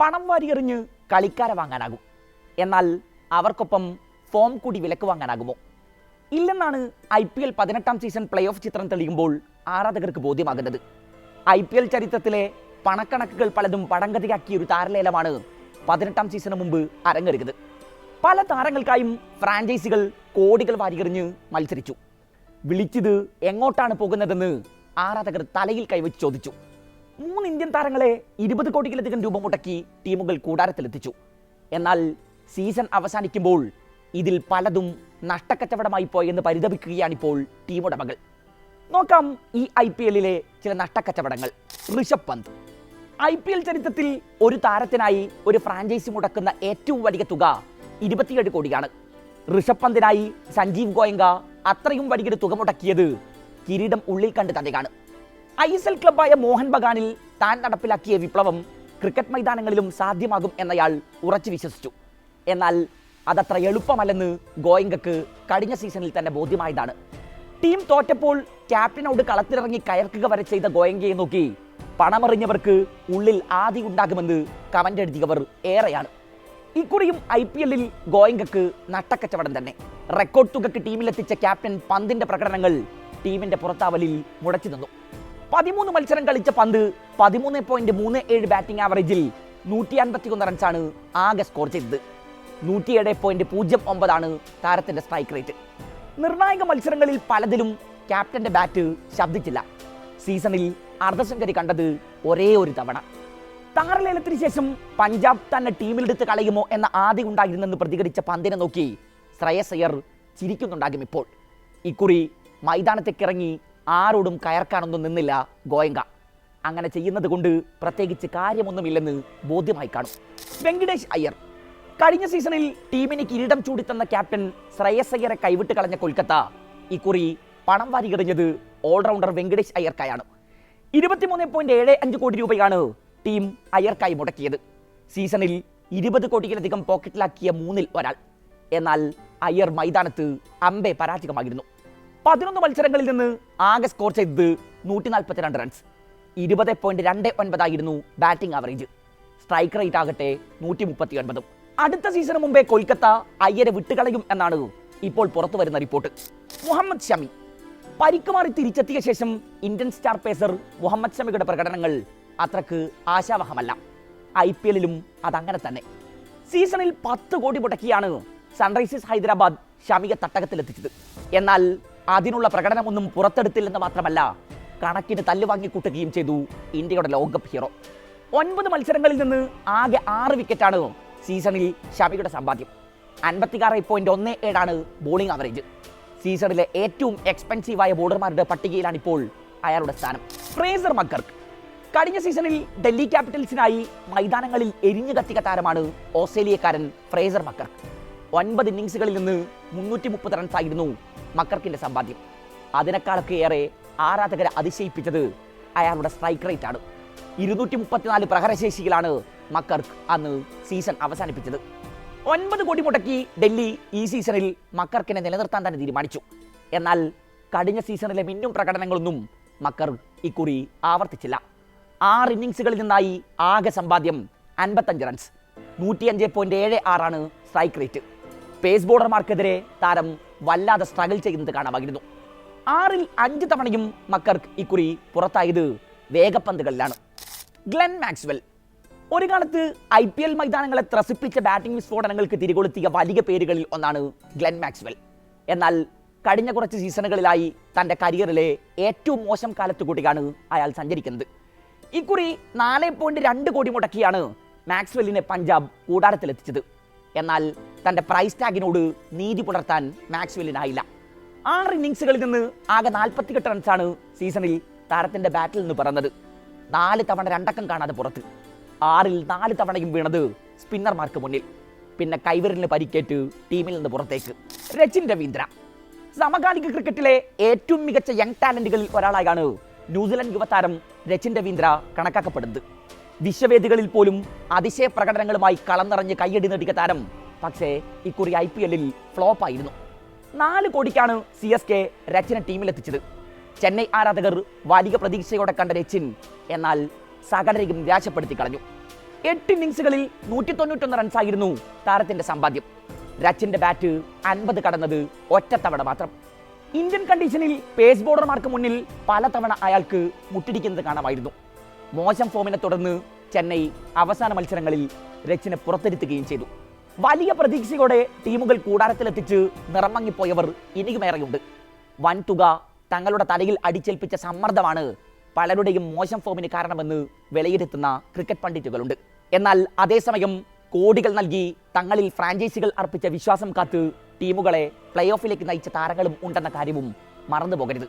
പണം വാരിയെറിഞ്ഞ് കളിക്കാരെ വാങ്ങാനാകും. എന്നാൽ അവർക്കൊപ്പം ഫോം കൂടി വിലക്ക് വാങ്ങാനാകുമോ? ഇല്ലെന്നാണ് ഐ പി എൽ പതിനെട്ടാം സീസൺ പ്ലേ ഓഫ് ചിത്രം തെളിയുമ്പോൾ ആരാധകർക്ക് ബോധ്യമാകുന്നത്. ഐ പി എൽ ചരിത്രത്തിലെ പണക്കണക്കുകൾ പലതും പടംഗതിയാക്കിയ ഒരു താരലേലമാണ് പതിനെട്ടാം സീസണ് മുമ്പ് അരങ്ങേറിയത്. പല താരങ്ങൾക്കായും ഫ്രാഞ്ചൈസികൾ കോടികൾ വാരിയെറിഞ്ഞ് മത്സരിച്ചു. വിളിച്ചത് എങ്ങോട്ടാണ് പോകുന്നതെന്ന് ആരാധകർ തലയിൽ കൈവച്ച് ചോദിച്ചു. മൂന്ന് ഇന്ത്യൻ താരങ്ങളെ ഇരുപത് കോടിയിലധികം രൂപ മുടക്കി ടീമുകൾ കൂടാരത്തിലെത്തിച്ചു. എന്നാൽ സീസൺ അവസാനിക്കുമ്പോൾ ഇതിൽ പലതും നഷ്ടക്കച്ചവടമായി പോയെന്ന് പരിതപിക്കുകയാണിപ്പോൾ ടീമുടമകൾ നോക്കാം ഈ ഐ പി എല്ലിലെ ചില നഷ്ടക്കച്ചവടങ്ങൾ. Rishabh Pant. I P L ചരിത്രത്തിൽ ഒരു താരത്തിനായി ഒരു ഫ്രാഞ്ചൈസി മുടക്കുന്ന ഏറ്റവും വലിയ തുക ഇരുപത്തിയേഴ് കോടിയാണ്. ഋഷഭ് പന്തിനായി സഞ്ജീവ് ഗോയങ്ക അത്രയും വലിയൊരു തുക മുടക്കിയത് കിരീടം ഉള്ളിൽ കണ്ട് തന്നെയാണ്. ഐ എസ് എൽ ക്ലബായ മോഹൻ ബഗാനിൽ താൻ നടപ്പിലാക്കിയ വിപ്ലവം ക്രിക്കറ്റ് മൈതാനങ്ങളിലും സാധ്യമാകും എന്നയാൾ ഉറച്ചു വിശ്വസിച്ചു. എന്നാൽ അതത്ര എളുപ്പമല്ലെന്ന് ഗോയങ്കക്ക് കഴിഞ്ഞ സീസണിൽ തന്നെ ബോധ്യമായതാണ്. ടീം തോറ്റപ്പോൾ ക്യാപ്റ്റനോട് കളത്തിലിറങ്ങി കയർക്കുക വരെ ചെയ്ത ഗോയങ്കയെ നോക്കി പണമറിഞ്ഞവർക്ക് ഉള്ളിൽ ആദി ഉണ്ടാകുമെന്ന് കമന്റ് എഴുതിയവർ ഏറെയാണ്. ഇക്കുറിയും ഐ പി എല്ലിൽ ഗോയങ്കക്ക് നട്ടക്കച്ചവടം തന്നെ. റെക്കോർഡ് തുകക്ക് ടീമിലെത്തിച്ച ക്യാപ്റ്റൻ പന്തിന്റെ പ്രകടനങ്ങൾ ടീമിന്റെ പുറത്താവലിൽ മുടച്ചു നിന്നു. പതിമൂന്ന് മത്സരം കളിച്ച പന്ത് പതിമൂന്ന് പോയിന്റ് മൂന്ന് ഏഴ് ബാറ്റിംഗ് ആവറേജിൽ നൂറ്റി അൻപത്തി ഒന്ന് റൺസാണ് ആകെ സ്കോർ ചെയ്തത്. നൂറ്റിയേഴ് പോയിന്റ് പൂജ്യം ഒമ്പതാണ് താരത്തിന്റെ സ്ട്രൈക്ക് റേറ്റ് നിർണായക മത്സരങ്ങളിൽ പലതിലും ക്യാപ്റ്റന്റെ ബാറ്റ് ശബ്ദിച്ചില്ല. സീസണിൽ അർദ്ധസെഞ്ചുറി കണ്ടത് ഒരേ ഒരു തവണ. താരലേലത്തിന് ശേഷം പഞ്ചാബ് തന്നെ ടീമിലെടുത്ത് കളയുമോ എന്ന ആദ്യം ഉണ്ടായിരുന്നെന്ന് പ്രതികരിച്ച പന്തിനെ നോക്കി ശ്രേയസ് ചിരിക്കുന്നുണ്ടാകും ഇപ്പോൾ. ഇക്കുറി മൈതാനത്തേക്കിറങ്ങി ആരോടും കയർക്കാനൊന്നും നിന്നില്ല ഗോയങ്ക. അങ്ങനെ ചെയ്യുന്നത് കൊണ്ട് പ്രത്യേകിച്ച് കാര്യമൊന്നുമില്ലെന്ന് ബോധ്യമായി കാണും. വെങ്കിടേഷ് അയ്യർ. കഴിഞ്ഞ സീസണിൽ ടീമിന് കിരീടം ചൂടിത്തന്ന ക്യാപ്റ്റൻ ശ്രേയസ് അയ്യരെ കൈവിട്ട് കളഞ്ഞ കൊൽക്കത്ത ഇക്കുറി പണം വാരിയെറിഞ്ഞത് ഓൾറൗണ്ടർ വെങ്കിടേഷ് അയ്യർക്കായാണ്. ഇരുപത്തിമൂന്ന് പോയിന്റ് ഏഴ് അഞ്ച് കോടി രൂപയാണ് ടീം അയ്യർക്കായി മുടക്കിയത്. സീസണിൽ ഇരുപത് കോടിയിലധികം പോക്കറ്റിലാക്കിയ മൂന്നിൽ ഒരാൾ. എന്നാൽ അയ്യർ മൈതാനത്ത് അമ്പെ പരാജയമായിരുന്നു. പതിനൊന്ന് മത്സരങ്ങളിൽ നിന്ന് ആകെ സ്കോർ ചെയ്തത് നൂറ്റി നാൽപ്പത്തിരണ്ട് റൺസ് ഇരുപത് പോയിന്റ് രണ്ട് ഒൻപതായിരുന്നു ബാറ്റിംഗ് ആവറേജ് സ്ട്രൈക്ക് റേറ്റ് ആകട്ടെ നൂറ്റി മുപ്പത്തി ഒൻപതും അടുത്ത സീസണ് മുമ്പേ കൊൽക്കത്ത അയ്യരെ വിട്ടുകളയും എന്നാണ് ഇപ്പോൾ പുറത്തു വരുന്ന റിപ്പോർട്ട് മുഹമ്മദ് ഷമി പരിക്ക് മാറി തിരിച്ചെത്തിയ ശേഷം ഇന്ത്യൻ സ്റ്റാർ പേസർ മുഹമ്മദ് ഷമിയുടെ പ്രകടനങ്ങൾ അത്രയ്ക്ക് ആശാവഹമല്ല. ഐ പി എല്ലിലും അതങ്ങനെ തന്നെ. സീസണിൽ പത്ത് കോടി മുടക്കിയാണ് സൺറൈസേഴ്സ് ഹൈദരാബാദ് ഷമിയെ തട്ടകത്തിലെത്തിച്ചത്. എന്നാൽ അതിനുള്ള പ്രകടനമൊന്നും പുറത്തെടുത്തില്ലെന്ന് മാത്രമല്ല കണക്കിന് തല്ലുവാങ്ങിക്കൂട്ടുകയും ചെയ്തു ഇന്ത്യയുടെ ലോകകപ്പ് ഹീറോ. ഒൻപത് മത്സരങ്ങളിൽ നിന്ന് ആകെ ആറ് വിക്കറ്റാണ് സീസണിൽ ഷമിയുടെ സമ്പാദ്യം. അൻപത്തിയാറ് പോയിന്റ് ഒന്ന് ഏഴാണ് ബോളിംഗ് ആവറേജ് സീസണിലെ ഏറ്റവും എക്സ്പെൻസീവായ ബോളർമാരുടെ പട്ടികയിലാണ് ഇപ്പോൾ അയാളുടെ സ്ഥാനം. ഫ്രേസർ മക്കർക്ക് കഴിഞ്ഞ സീസണിൽ ഡൽഹി ക്യാപിറ്റൽസിനായി മൈതാനങ്ങളിൽ എരിഞ്ഞു കത്തിക്ക താരമാണ് ഓസ്ട്രേലിയക്കാരൻ ഫ്രേസർ മക്കർക്ക് ഒൻപത് ഇന്നിങ്സുകളിൽ നിന്ന് മുന്നൂറ്റി മുപ്പത് റൺസായിരുന്നു മക്കർക്കിന്റെ സമ്പാദ്യം. അതിനേക്കാളൊക്കെ ഏറെ ആരാധകരെ അതിശയിപ്പിച്ചത് അയാളുടെ സ്ട്രൈക്ക് റേറ്റ് ആണ്. ഇരുന്നൂറ്റി മുപ്പത്തിനാല് പ്രഹരശേഷിയിലാണ് മക്കർക്ക് അന്ന് സീസൺ അവസാനിപ്പിച്ചത്. ഒൻപത് കോടി മുടക്കി ഡൽഹി ഈ സീസണിൽ മക്കർക്കിനെ നിലനിർത്താൻ തന്നെ തീരുമാനിച്ചു. എന്നാൽ കഴിഞ്ഞ സീസണിലെ മിന്നും പ്രകടനങ്ങളൊന്നും മക്കർ ഇക്കുറി ആവർത്തിച്ചില്ല. ആറ് ഇന്നിങ്സുകളിൽ നിന്നായി ആകെ സമ്പാദ്യം അൻപത്തഞ്ച് റൺസ്. നൂറ്റിയഞ്ച് പോയിന്റ് ഏഴ് ആറാണ് സ്ട്രൈക്ക് റേറ്റ്. പേസ് ബോളർമാർക്കെതിരെ താരം വല്ലാതെ സ്ട്രഗിൾ ചെയ്യുന്നത് കാണാമായിരുന്നു ആറിൽ അഞ്ച് തവണയും മക്കർക്ക് ഇക്കുറി പുറത്തായത് വേഗപ്പന്തുകളിലാണ്. ഗ്ലെൻ മാക്സ്വെൽ ഒരു കാലത്ത് ഐ പി എൽ മൈതാനങ്ങളെ ത്രസിപ്പിച്ച ബാറ്റിംഗ് വിസ്ഫോടനങ്ങൾക്ക് തിരികൊളുത്തിയ വലിയ പേരുകളിൽ ഒന്നാണ് ഗ്ലെൻ മാക്സ്വെൽ എന്നാൽ കഴിഞ്ഞ കുറച്ച് സീസണുകളിലായി തന്റെ കരിയറിലെ ഏറ്റവും മോശം കാലത്ത് കൂടിയാണ് അയാൾ സഞ്ചരിക്കുന്നത്. ഇക്കുറി നാല് പോയിന്റ് രണ്ട് കോടി മുടക്കിയാണ് മാക്സ്വെല്ലിനെ പഞ്ചാബ് കൂടാരത്തിലെത്തിച്ചത്. എന്നാൽ തന്റെ പ്രൈസ് ടാഗിനോട് നീതി പുലർത്താൻ മാക്സ്വെല്ലിനായില്ല ആറ് ഇന്നിങ്സുകളിൽ നിന്ന് ആകെ നാൽപ്പത്തിയെട്ട് റൺസാണ് സീസണിൽ താരത്തിന്റെ ബാറ്റിൽ നിന്ന് പറന്നത്. നാല് തവണ രണ്ടക്കം കാണാതെ പുറത്ത്. ആറിൽ നാല് തവണയും വീണത് സ്പിന്നർമാർക്ക് മുന്നിൽ. പിന്നെ കൈവിരലിന് പരിക്കേറ്റ് ടീമിൽ നിന്ന് പുറത്തേക്ക്. രചിൻ രവീന്ദ്ര. സമകാലിക ക്രിക്കറ്റിലെ ഏറ്റവും മികച്ച യങ് ടാലന്റുകളിൽ ഒരാളായാണ് ന്യൂസിലൻഡ് യുവതാരം രചിൻ രവീന്ദ്ര കണക്കാക്കപ്പെടുന്നത്. വിശ്വവേദികളിൽ പോലും അതിശയ പ്രകടനങ്ങളുമായി കളം നിറഞ്ഞ് കൈയടി നേടിയ താരം പക്ഷേ ഇക്കുറി ഐ പി എല്ലിൽ ഫ്ലോപ്പ് ആയിരുന്നു. നാല് കോടിക്കാണ് സി എസ് കെ രച്ചിനെ ടീമിലെത്തിച്ചത്. ചെന്നൈ ആരാധകർ വലിയ പ്രതീക്ഷയോടെ കണ്ട രച്ചിൻ എന്നാൽ സകലരെയും നിരാശപ്പെടുത്തി കളഞ്ഞു. എട്ട് ഇന്നിങ്സുകളിൽ നൂറ്റി തൊണ്ണൂറ്റൊന്ന് റൺസായിരുന്നു താരത്തിന്റെ സമ്പാദ്യം. രച്ചിന്റെ ബാറ്റ് അൻപത് കടന്നത് ഒറ്റത്തവണ മാത്രം. ഇന്ത്യൻ കണ്ടീഷനിൽ പേസ് ബോളർമാർക്ക് മുന്നിൽ പലതവണ അയാൾക്ക് മുട്ടിടിക്കുന്നത് കാണാമായിരുന്നു. മോശം ഫോമിനെ തുടർന്ന് ചെന്നൈ അവസാന മത്സരങ്ങളിൽ രച്ചിനെ പുറത്തിരുത്തുകയും ചെയ്തു. വലിയ പ്രതീക്ഷയോടെ ടീമുകൾ കൂടാരത്തിലെത്തിച്ച് നിറമങ്ങിപ്പോയവർ ഇനിയുമേറെയുണ്ട് വൻതുക തങ്ങളുടെ തലയിൽ അടിച്ചേൽപ്പിച്ച സമ്മർദ്ദമാണ് പലരുടെയും മോശം ഫോമിന് കാരണമെന്ന് വിലയിരുത്തുന്ന ക്രിക്കറ്റ് പണ്ഡിറ്റുകളുണ്ട്. എന്നാൽ അതേസമയം കോടികൾ നൽകി തങ്ങളിൽ ഫ്രാഞ്ചൈസികൾ അർപ്പിച്ച വിശ്വാസം കാത്ത് ടീമുകളെ പ്ലേ ഓഫിലേക്ക് നയിച്ച താരങ്ങളും ഉണ്ടെന്ന കാര്യവും മറന്നു പോകരുത്